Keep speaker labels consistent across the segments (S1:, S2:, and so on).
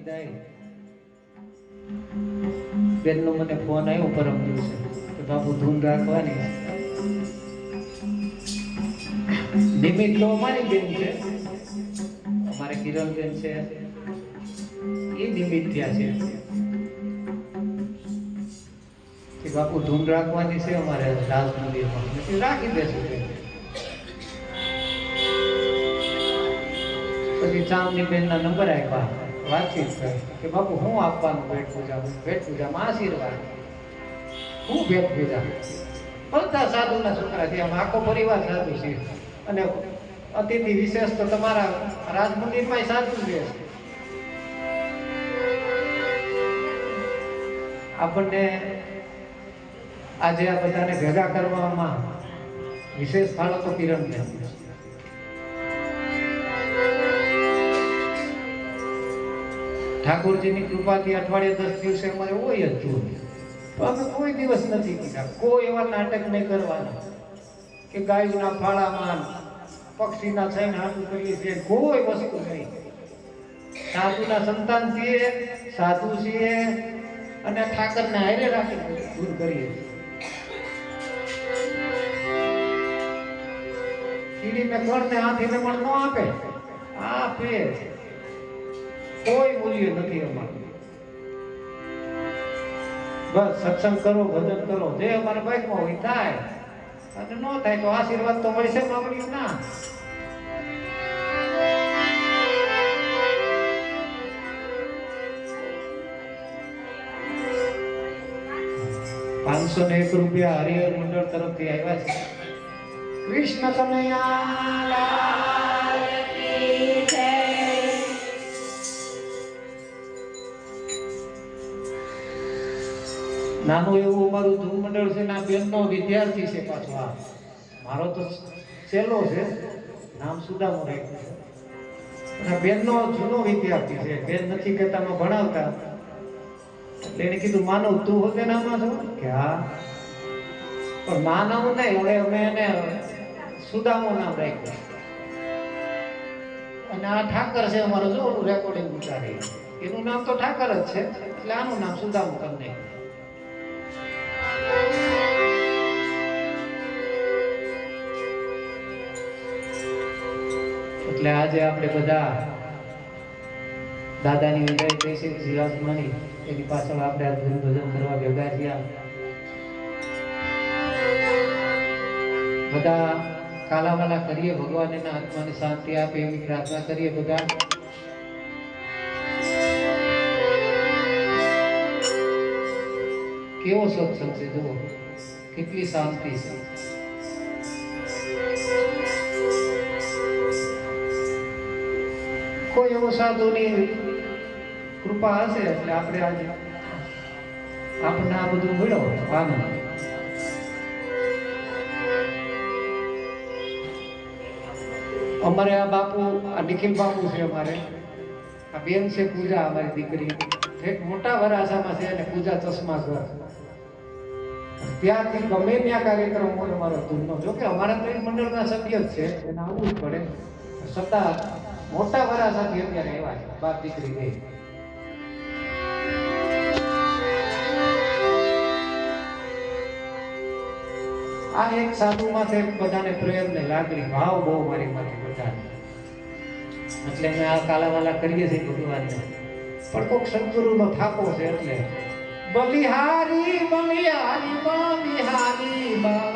S1: વિદાય. બેનનો મને ફોન આવ્યો પરમ દિવસે. કે બાપુ ધૂન રાખવાની. નિમિત્ત તો અમારી બેન છે. અમારે કિરણબેન છે. એ નિમિત્ત ત્યાં છે. કે બાપુ ધૂન રાખવાની છે અમારે રાજ મંદિરમાં. રાખી દેશું. પછી ચાંદની બેનના નંબર આપ્યા. વાતચીત કરી કે બાપુ, હું આપવાનું ભેટ પૂજા ભેટ પૂજામાં આશીર્વાદ. હું ભેટ પૂજા બધા સાધુના છોકરા છે, આમ આખો પરિવાર સાધુ છે. અને અતિથિ વિશેષ તો તમારા રાજ મંદિરમાં સાધુ છે. આપણને આજે આ બધાને ભેગા કરવામાં વિશેષ ફાળો તો કિરણ ને ઠાકોરજીની કૃપાથી અઠવાડિયે દસ દિવસે અમારે હોય જ તો અમે કોઈ દિવસ નથી કીધા. કોઈ એવા નાટક નહીં કરવાના કે ગાયના ફાળામાં પક્ષીના થઈને હાથું કરીએ છીએ. કોઈ વસ્તુ નહીં. સાધુના સંતાન છીએ, સાધુ છીએ અને ઠાકરને હારે રાખી દૂર કરીએ કીડીને કણને હાથીને પણ ન આપે. આપે. કોઈ મૂલ્ય નથી અમારું. બસ સત્સંગ કરો, ભજન કરો. જે અમારા બાઈકમાં હોય થાય. અને ન થાય તો આશીર્વાદ તો મળશે મામલી ના. પાંચસો ને એક રૂપિયા હરિહર મંડળ તરફથી આવ્યા છે. કૃષ્ણ કનૈયા નાનું એવું અમારું ધૂમ મંડળ છે ને બેનનો વિદ્યાર્થી છે પાછો આ. મારો તો છેલ્લો છે. નામ સુદામો રાખ્યું છે. બેનનો જૂનો વિદ્યાર્થી છે. બેન નથી કહેતા અમે ભણાવતા. એટલે એને કીધું માનવ તું હોતે નામાં છો? કે હા. પણ માનવ નહીં હવે અમે એને સુદામો નામ રાખ્યું અને આ ઠાકર છે અમારો, જો રેકોર્ડિંગ ઉતારી. એનું નામ તો ઠાકર જ છે. એટલે આનું નામ સુદામો નાખ્યું એટલે આજે આપણે બધા દાદાની વિદાય થઈ છે જીવાત્માની એની પાછળ આપણે આ ધૂન ભજન કરવા ભેગા થયા. બધા કાલાવાલા કરીએ ભગવાન એના આત્માને શાંતિ આપે એવી પ્રાર્થના કરીએ બધા. કેવો સત્સંગ છે જુઓ કેટલી શાંતિ છે કોઈ એવો સાધુની કૃપા હશે એટલે આપણે આજે આપણને આ બધું મળ્યો આનંદ અમારે આ બાપુ આ નિખિલ બાપુ છે અમારે આ બેન છે પૂજા અમારી દીકરી એક મોટા વરાસામાં છે અને પૂજા ચશ્મા ઘર ત્યાંથી ગમે ત્યાં કાર્યક્રમ હોય અમારો ધૂનનો જો કે અમારા ત્રણ મંડળના સભ્ય જ છે, એને આવવું જ પડે. છતાં મોટા વરાસાથી અત્યારે એવા છે, બાપ દીકરી ગઈ આ એક સાધુ માથે બધાને પ્રેમ ને લાગણી, ભાવ બહુ મારી માંથી બધાને. એટલે અમે આ કાલાવાલા કરીએ છીએ ભગવાનને. પણ કોક સદગુરુનો થાકો છે એટલે. બલિહારી બલિહારી બલિહારી બાબાજી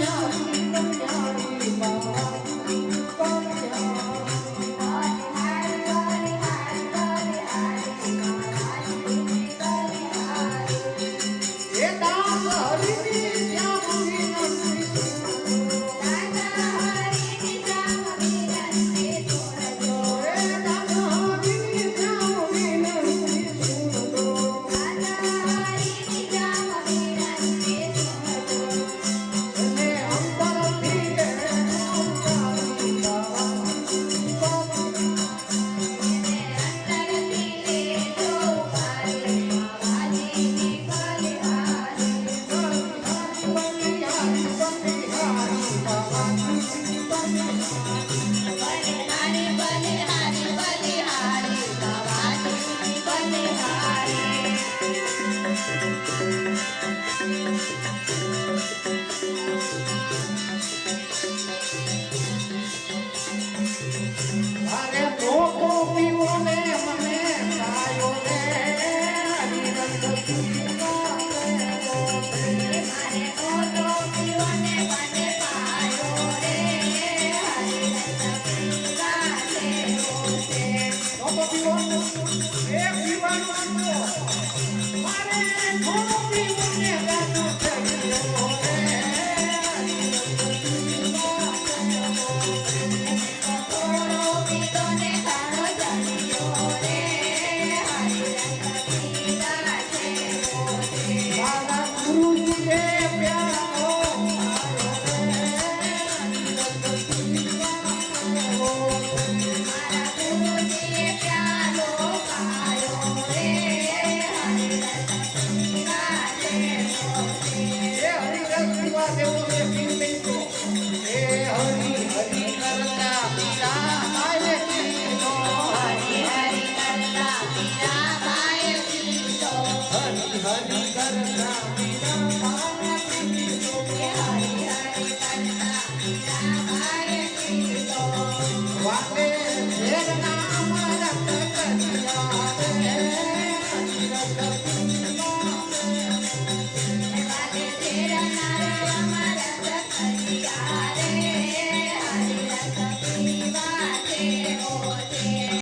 S1: high.